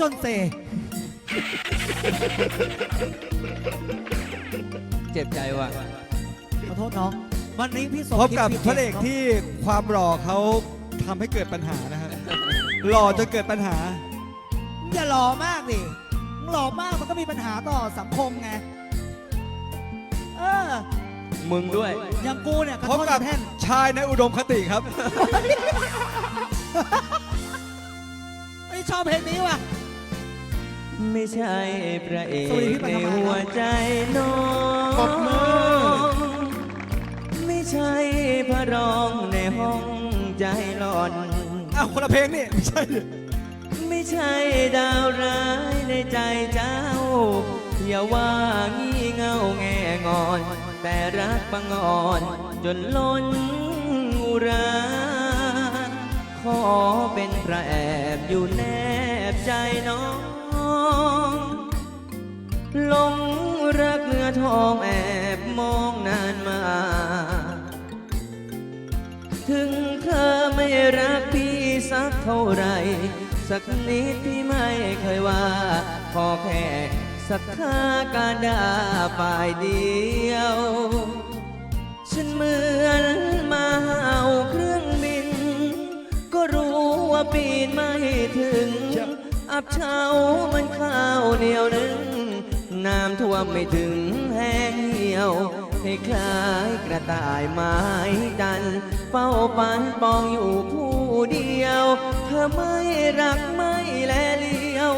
จนเซ เจ็บใจว่ะ ขอโทษน้อง วันนี้พี่สมพบกับคิดพระเอกที่ความหล่อเขาทำให้เกิดปัญหานะฮะหล่อจนเกิดปัญหาอย่าหล่อมากดิมึงหล่อมากมันก็มีปัญหาต่อสังคมไง เออ มึงด้วย อย่างกูเนี่ยกระพบท่อนกับแท่น ชายในอุดมคติครับ ไอยชอบเพลงนี้ว่ะ ไม่ใช่พระเอสวัสดีกพี่ปในฐมาครับหัวใจน้องปรบมือ ไม่ใช่พระรองในห้องใจหลอน อ้าวคนละเพลงนี่ไม่ใช่ดิไม่ใช่ดาวร้ายในใจเจ้า อย่าว่างี่เง่าแง่งอน แต่รักบังอ่อน จนล้นอุรา ขอเป็นพระแอบอยู่แนบใจน้อง อทองแอบมองนานมา ถึงเธอไม่รักพี่สักเท่าไร สักนิดพี่ไม่เคยว่า ขอแค่สักค่าการด่าฝ่ายเดียว ฉันเหมือนมาเห่าเครื่องบิน ก็รู้ว่าปีนไม่ถึง อับเช้ามันข้าวเหนียวนึง น้ำท่วมไม่ถึงแห้งเหี่ยว ให้คล้ายกระต่ายไม้ดัน เฝ้าปันปองอยู่ผู้เดียว เธอไม่รักไม่แลเลี้ยว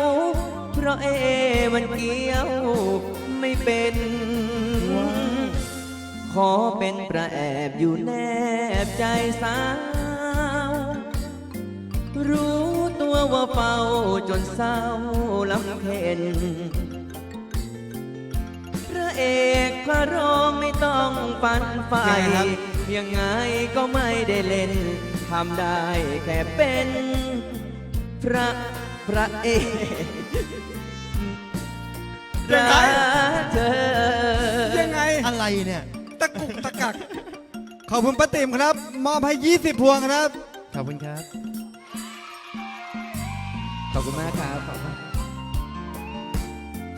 เพราะเอมันเกี่ยวไม่เป็น ขอเป็นประแอบอยู่แนบใจสาวรู้ตัวว่าเฝ้าจนเศร้าลำเค็น เอกพระรองไม่ต้องปันไฟยังไงครับยังไงก็ไม่ได้เล่นทำได้แค่เป็นพระพระเอกยังไงรักเธอยังไงอะไรเนี่ย ตะกุกตะกัก ขอบคุณป้าติ๋มครับ มอบให้ 20 พวงครับ ขอบคุณครับ ขอบคุณมากครับขอบคุณ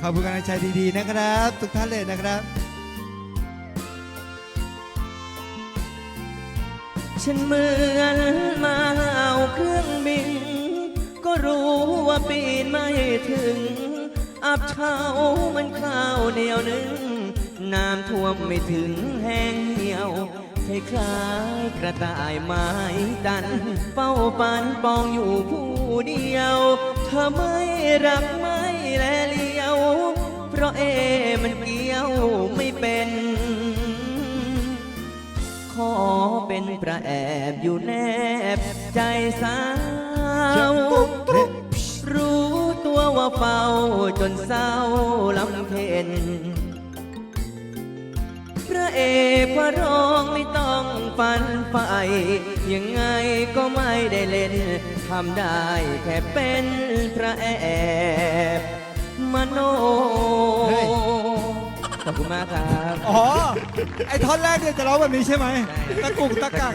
ขอบคุณกำลังใจดีๆนะครับ ทุกท่านเลยนะครับ ฉันเหมือนมาเอาเครื่องบิน ก็รู้ว่าปีนไม่ถึง อับเช้ามันข้าวเหนียวนึง น้ำท่วมไม่ถึงแห้งเหี่ยวคล้ายกระต่ายไม้ดัน เฝ้าปันปองอยู่ผู้เดียว เธอไม่รักไม่แล ราะเอมันเกี่ยวไม่เป็น ขอเป็นพระแอบอยู่แนบใจสาวรู้ตัวว่าเฝ้าจนเศร้าลำเค็นพระเอกพระรองไม่ต้องฟันไฟยังไงก็ไม่ได้เล่นทำได้แค่เป็นพระแอบมโน ขอบคุณมากครับ อ๋อ ไอ้ท่อนแรกเนี่ยจะร้องแบบนี้ใช่ไหม ตะกุกตะกัก